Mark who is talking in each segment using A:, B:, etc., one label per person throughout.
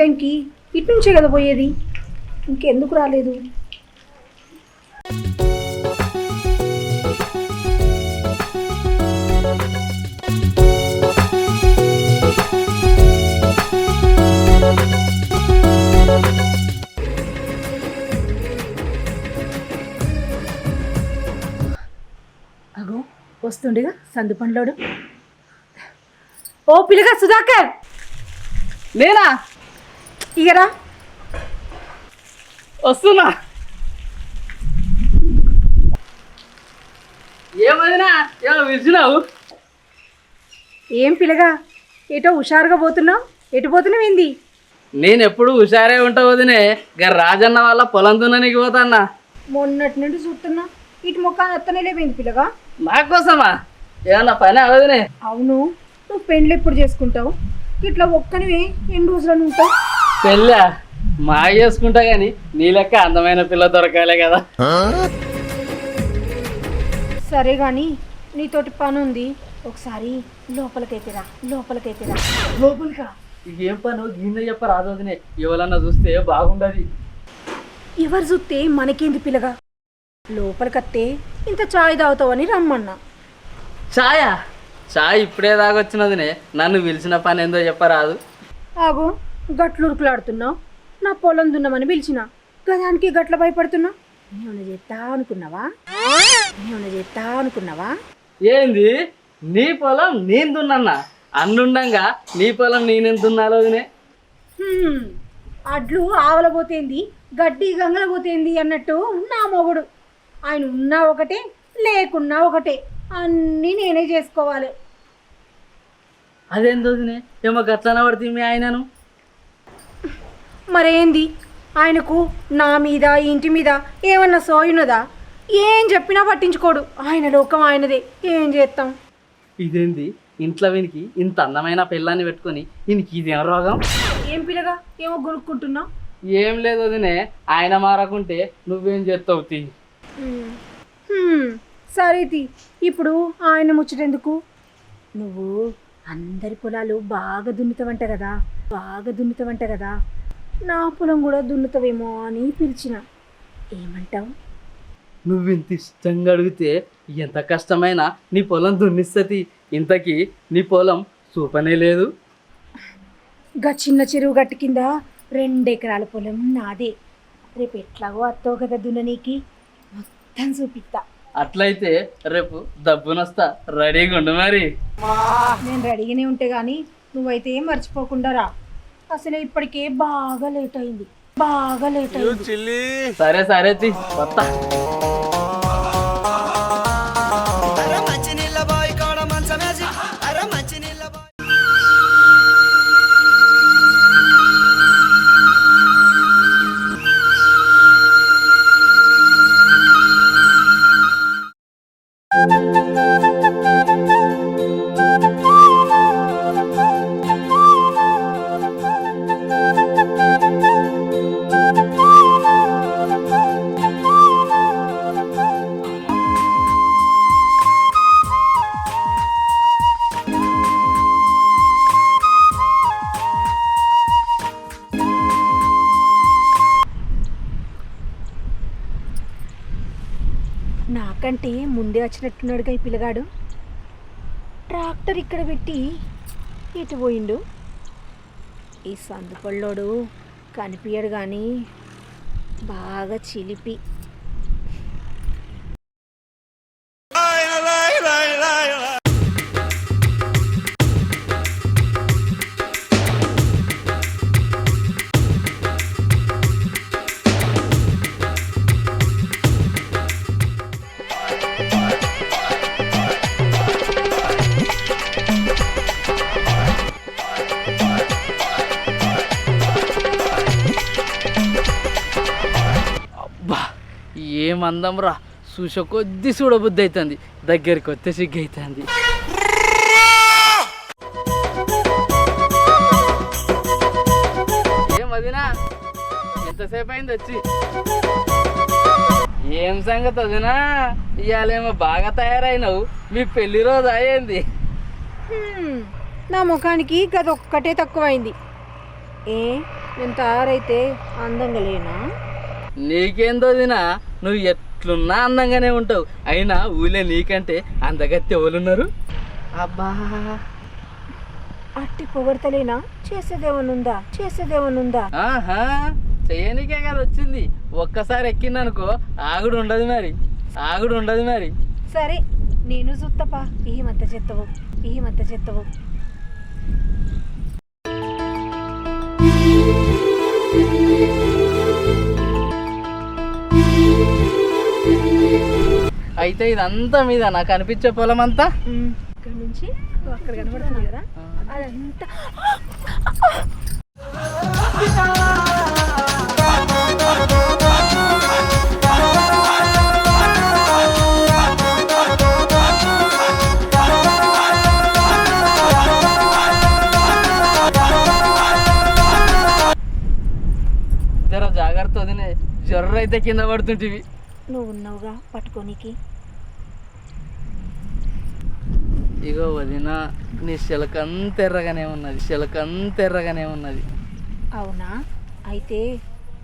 A: టైంకి ఇటు నుంచే కదా పోయేది? ఇంకెందుకు రాలేదు? అగో వస్తుండేగా సందు పండ్లోడు ఓ పిల్లగా సుధాకర్!
B: నేనా?
A: ఇగరా
B: వస్తున్నా. ఏమదినా ఏమో పిలిచినావు
A: ఏం పిల్లగా ఏటో హుషారుగా పోతున్నావు? ఎటు పోతున్నావు ఏంది?
B: నేను ఎప్పుడు హుషారే ఉంటా వదినే. గా రాజన్న వాళ్ళ పొలం దున్ననికి పోతాన్నా.
A: మొన్నటి నుండి చూస్తున్నా. ఇటు ముఖాన్ని అత్తనే లేపింది పిల్లగా
B: నా కోసమా? ఏమన్నా పని అవదినే
A: అవును. నువ్వు పెండ్లు ఎప్పుడు చేసుకుంటావు? ఇట్లా ఒక్కనివే ఎన్ని రోజులను ఉంటావు?
B: పెళ్ళా? మా చేసుకుంటా గాని నీ లెక్క అందమైన పిల్ల దొరకాలే కదా.
A: సరే కానీ నీతోటి పని ఉంది ఒకసారి లోపలికైతే రా లోపలికైతే రా
B: లోపలికా? ఏం పని? గిన్నె చెప్ప రాదు వదినే. ఎవరన్నా చూస్తే బాగుండదు.
A: ఎవరు చూస్తే మనకేంది పిల్లగా? లోపలికత్తే ఇంత చాయ్ తాగుతావని రమ్మన్నా.
B: ఛాయా ఛాయ్ ఇప్పుడే దాగొచ్చినదినే నన్ను పిలిచిన పని ఏందో చెప్పరాదు
A: ఆగో. గట్లు ఉరుకులాడుతున్నావు నా పొలం దున్నమని పిలిచిన. గదానికి గట్ల భయపడుతున్నా? ఏమన్నా చేస్తా అనుకున్నావా? ఏమన్నా చేస్తా అనుకున్నావా?
B: ఏంది? నీ పొలం నేను దున్నన్నా. అన్నుండంగా నీ పొలం నేనెంత దున్నాలో వదినే
A: హ్మ్, అడ్లు ఆవల పోతేంది గడ్డి గంగల పోతేంది అన్నట్టు నా మొగుడు. ఆయన ఉన్నా ఒకటే లేకున్నా ఒకటే. అన్నీ నేనే చేసుకోవాలి.
B: అదేంది వదినే ఏమో గట్లన పడితే మీ ఆయనను.
A: మరేంది? ఆయనకు నా మీద ఇంటి మీద ఏమన్నా సోయున్నదా? ఏం చెప్పినా పట్టించుకోడు. ఆయన లోకం ఆయనదే. ఏం చేస్తాం?
B: ఇదేంది? ఇంట్లో వీనికి ఇంత అందమైన పిల్లాన్ని పెట్టుకొని ఈయనకి ఇదేం రోగం?
A: ఏం పిల్లగా? ఏమో కొనుక్కుంటున్నావు
B: ఏం లేదు వదినే. ఆయన మారకుంటే నువ్వేం చేస్తావు తీ.
A: సరేతి ఇప్పుడు ఆయన ముచ్చటెందుకు? నువ్వు అందరి పొలాలు బాగా దున్నుతావంట కదా. బాగా దున్నుతావంట కదా. నా పొలం కూడా దున్నుతావేమో అని పిలిచిన. ఏమంటావు?
B: నువ్వు ఇంత ఇష్టంగా అడిగితే ఎంత కష్టమైనా నీ పొలం దున్నిస్తుంది. ఇంతకీ నీ పొలం చూపనే లేదు.
A: గా చిన్న చెరువు గట్టు కింద రెండెకరాల పొలం నాదే. రేపు ఎట్లాగో అత్తావు కదా దున్ననీకి. మొత్తం చూపిస్తా
B: అట్లయితే రేపు దబ్బునొస్తా రెడీగా ఉండు మరి.
A: నేను రెడీగానే ఉంటే గానీ నువ్వైతే ఏం మర్చిపోకుండా రా. అసలే ఇప్పటికే బాగా లేట్ అయింది. బాగా లేట్ అయింది.
B: సరే సరే వస్తా
A: నచ్చినట్టున్నాడుగా వచ్చినట్టున్నాడుగా ఈ పిల్లగాడు. ట్రాక్టర్ ఇక్కడ పెట్టి ఇటు పోయిండు. ఈ సందుపళ్ళోడు కనిపించడు కానీ బాగా చిలిపి
B: ఏం అందం రా చూసే కొద్ది చూడబుద్ధి అవుతుంది దగ్గరికి వస్తే సిగ్గు అవుతుంది ఏం వదినా ఎంతసేపు అయింది వచ్చి? ఏం సంగతి వదినా? ఇవాళేమో బాగా తయారైనావు. మీ పెళ్ళి రోజు అయ్యింది.
A: నా ముఖానికి గదొక్కటే తక్కువైంది. ఏ? నేను తయారైతే అందంగా లేనా?
B: నీకేందో దినా నువ్వు ఎట్లున్నా అందంగానే ఉంటావు. అయినా ఊళ్ళో నీకంటే అందగత్తి ఎవరున్నారు? అబ్బా
A: అట్టి పొగడతలేనా? చేసేదేమనుందా చేసేదేమనుందా
B: ఆహా చేయనికే కదా వచ్చింది. ఒక్కసారి ఎక్కిందనుకో ఆగుడు ఉండదు మరి. ఆగుడు ఉండదు మరి.
A: సరే నేను చూత్తపా ఏమంత చెత్తవు ఏమంత చెత్తవు.
B: అయితే ఇదంతా మీద నాకు అనిపించే పొలం అంతా?
A: ఇక్కడ నుంచి అక్కడ కనబడుతుంది కదా. అదంతా.
B: జర జాగ్రత్త వదినే జర్ర అయితే కింద పడుతుంటివి.
A: నువ్వు ఉన్నావుగా పట్టుకోనికి.
B: ఇగో వదిన నీ శిలకంత ఎర్రగానే ఉన్నది శిలకంత ఎర్రగానే ఉన్నది.
A: అవునా? అయితే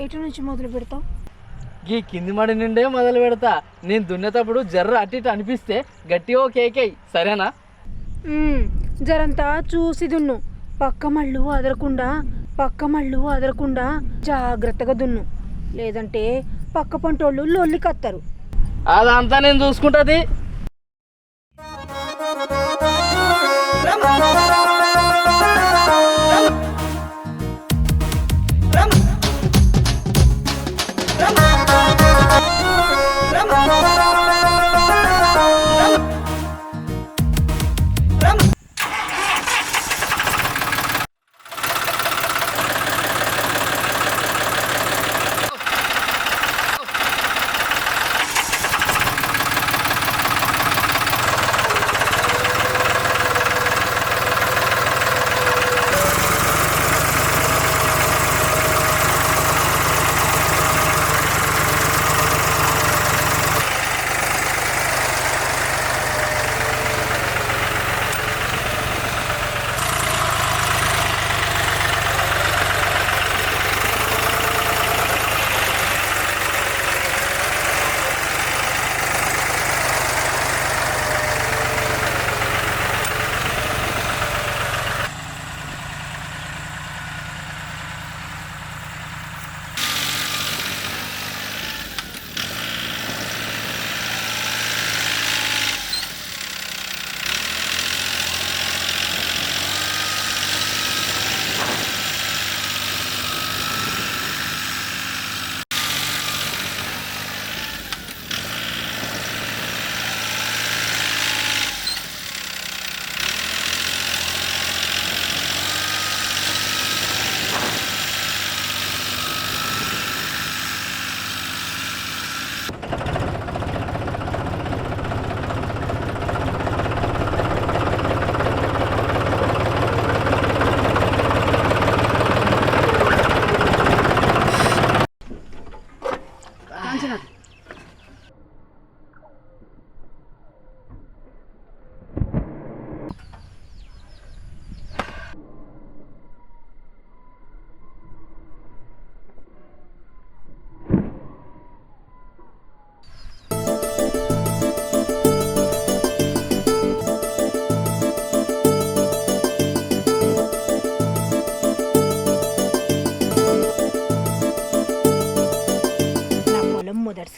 A: ఎటు నుంచి మొదలు పెడతావు?
B: గీ కింది మడి నుండే మొదలు పెడతా. నేను దున్నేటప్పుడు జర్ర అటు ఇటు అనిపిస్తే గట్టిగా కేకేయి సరేనా?
A: జరంతా చూసి దున్ను. పక్క మళ్ళు అదరకుండా పక్క మళ్ళు అదరకుండా జాగ్రత్తగా దున్ను. లేదంటే పక్క పంటోళ్ళు లొల్లి కత్తరు.
B: అదంతా నేను చూసుకుంటుంది.
A: Bye.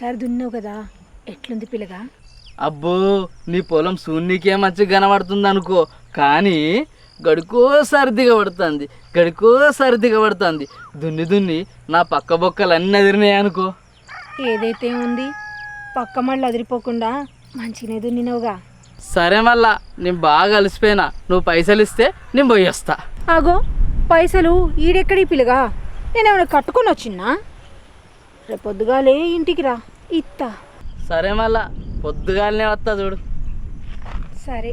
A: మొదటిసారి దున్నావు కదా ఎట్లుంది పిల్లగా?
B: అబ్బో నీ పొలం శూన్యకే మంచిగా కనబడుతుంది అనుకో కానీ గడుకోసారి దిగబడుతుంది గడుకోసారి దిగబడుతుంది దున్ని దున్ని నా పక్క బొక్కలు అన్నీ అదిరినాయి అనుకో.
A: ఏదైతే ఉంది పక్క మళ్ళీ అదిరిపోకుండా మంచిగానే దున్నినవుగా.
B: సరే మళ్ళా నేను బాగా అలసిపోయినా నువ్వు పైసలు ఇస్తే నేను పోయేస్తా
A: ఆగో పైసలు ఈడెక్కడి పిల్లగా? నేనేమైనా కట్టుకొని వచ్చిన్నా రేపొద్దుగాలే ఇంటికి రా. ఇత్తా.
B: సరే మళ్ళా పొద్దుగాలనే వస్తా చూడు.
A: సరే.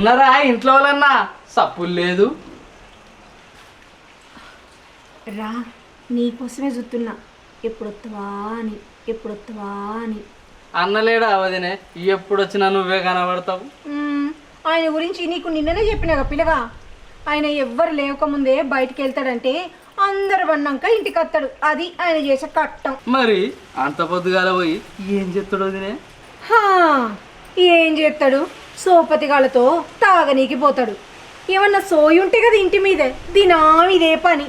B: ఉన్నారా ఇంట్లో వాళ్ళన్నా? సప్పులు లేదు.
A: రా నీకోసమే చూస్తున్నా. ఎప్పుడు వస్తావా అని ఎప్పుడు వస్తావా అని.
B: అన్నలేడా అవదినే ఎప్పుడు వచ్చినా నువ్వే కనబడతావు.
A: మ్మ్. ఆయన గురించి నీకు నిన్ననే చెప్పినాగా పిల్లగా? ఆయన ఎవ్వరు లేవకముందే బయటికి వెళ్తాడంటే అందరు వన్నాక ఇంటికి వస్తాడు అది ఆయన చేసే కట్టం.
B: మరి అంత పొద్దుగాల పోయి ఏం చెప్తాడు వదినే?
A: హా, ఏం చేస్తాడు సోపతిగాలతో తాగనీకి పోతాడు. ఏమన్నా సోయి ఉంటే కదా ఇంటి మీదే. దినాం ఇదే పని.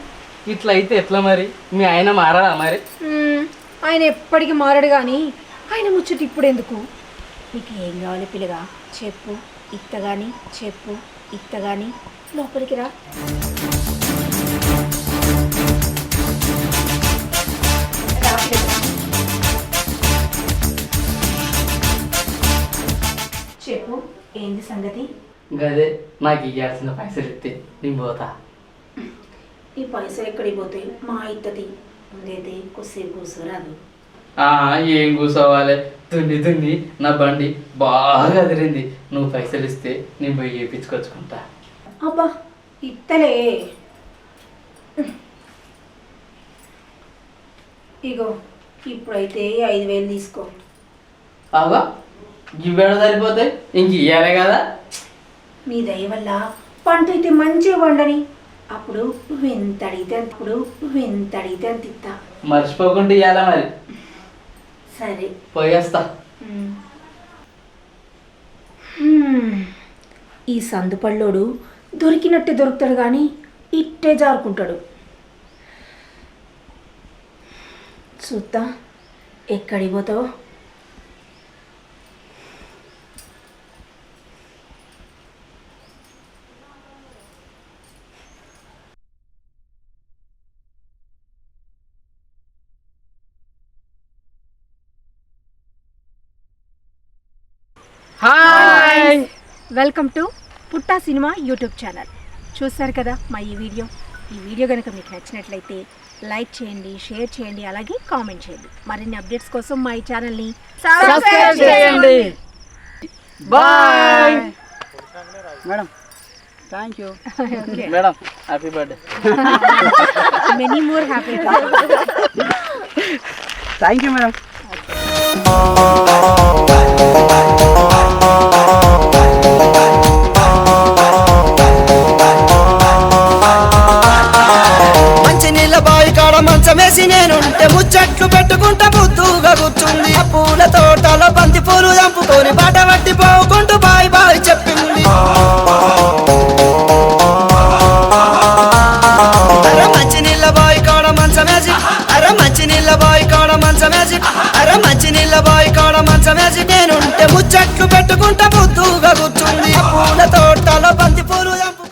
B: ఇట్లా అయితే ఎట్లా మరి? మీ ఆయన మారాడా మరి?
A: మ్మ్. ఆయన ఎప్పటికీ మారడు కానీ ఆయన ముచ్చట ఇప్పుడు ఎందుకు నీకు ఏం కావాలి పిల్లగా? చెప్పు. ఇత్తగాని చెప్పు. ఇత్తగాని. లోపలికి రా రా. ఏంది సంగతి?
B: గదే నాకు ఇయ్యాల్సిన పైసలు ఇస్తే నేను పోతా.
A: ఈ పైసలు ఎక్కడికి పోతాయి? మా ఇత్తది. ఉందేది కొద్దిసేపు కూర్చోరాదు
B: ఆ, ఏం కూర్చోవాలి దున్ని దున్ని నా బండి బాగా అదిరింది. నువ్వు పైసలు ఇస్తే నేను పోయి చేయించుకొచ్చుకుంటా
A: అబ్బా ఇత్తలే. ఇగో ఇప్పుడైతే ఐదు వేలు తీసుకో.
B: అవా ఇవ్వడం సరిపోతాయి ఇంక ఇయ్యాలి కదా.
A: నీ దయ వల్ల పంట అయితే మంచిగా పండని. అప్పుడు ఎంత అడిగితే అప్పుడు ఎంత అడిగితే అంత ఇస్తా.
B: మర్చిపోకుండా ఇయ్యాలా మరి.
A: సరే.
B: పోయేస్తా.
A: ఈ సందుపల్లోడు దొరికినట్టే దొరుకుతాడు కానీ ఇట్టే జారుకుంటాడు. చూద్దాం. ఎక్కడికి పోతావు?
B: Hi
A: welcome to Putta cinema YouTube channel చూస్తారు కదా మా ఈ వీడియో? ఈ వీడియో కనుక మీకు నచ్చినట్లయితే లైక్ చేయండి షేర్ చేయండి అలాగే కామెంట్ చేయండి. మరిన్ని అప్డేట్స్ కోసం మా ఈ ఛానల్ని
B: సబ్స్క్రైబ్ చేయండి.
C: Bye
B: madam thank you
A: madam happy birthday
C: many more happy
D: thank you madam కాడ మంచమేసి నేనుంటే ముచ్చట్లు పెట్టుకుంటా బుద్ధుగా కూర్చుంది ఆ పూల తోటలో బంతి పూలు దంపు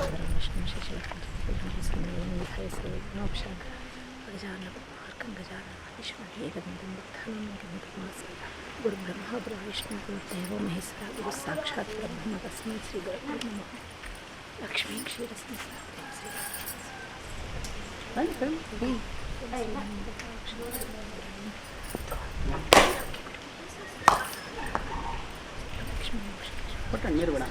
A: సాక్షాత్ బ్రహ్మ తస్మై శ్రీ గురు లక్ష్మీ క్షీరస్మి
C: కొట్టండి మీరు కూడా